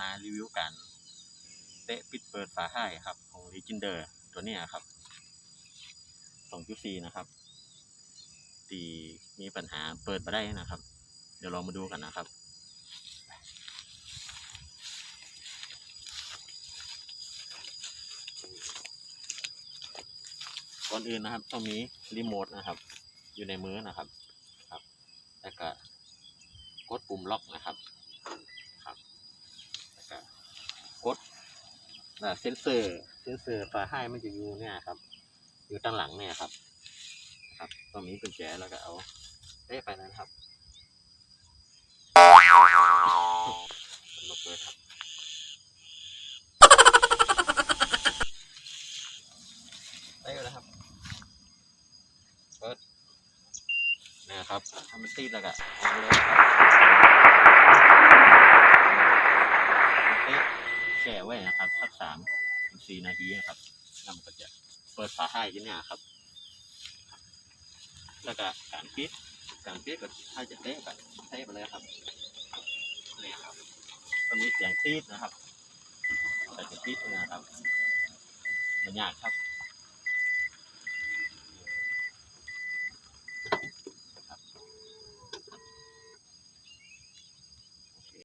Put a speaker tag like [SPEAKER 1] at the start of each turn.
[SPEAKER 1] มารีวิวกันเตะปิดเปิดฝาให้ครับ ของลีจินเดอร์ตัวนี้ครับสองจุดสี่นะครับ ตีมีปัญหาเปิดมาได้นะครับ เดี๋ยวลองมาดูกันนะครับก่อนอื่นนะครับ ต้องมีรีโมทนะครับ อยู่ในมือนะครับครับ แล้วก็กดปุ่มล็อกนะครับแล้วก็กดอ่า เซนเซอร์เซนเซอร์ฝาให้มันจะอยู่เนี่ยครับ อยู่ด้านหลังเนี่ยครับ ครับต้องมีกุญแจแล้วก็เอาเตะไปนะครับมันมาเปิดครับเตะแล้วครับเปิดนะครับทำมันติดแล้วก็ออกเลยครับ แช่ไว้นะครับสักสามถึงสี่นาทีนะครับแล้วมันก็จะเปิดฝาให้ที่เนี่ยครับ แล้วก็การปิดการปิดก็ถ้าจะเตะก็เตะไปเลยครับนี่ครับก็มีเสียงตีดนะครับแต่จะปิดนะครับมันยากครับ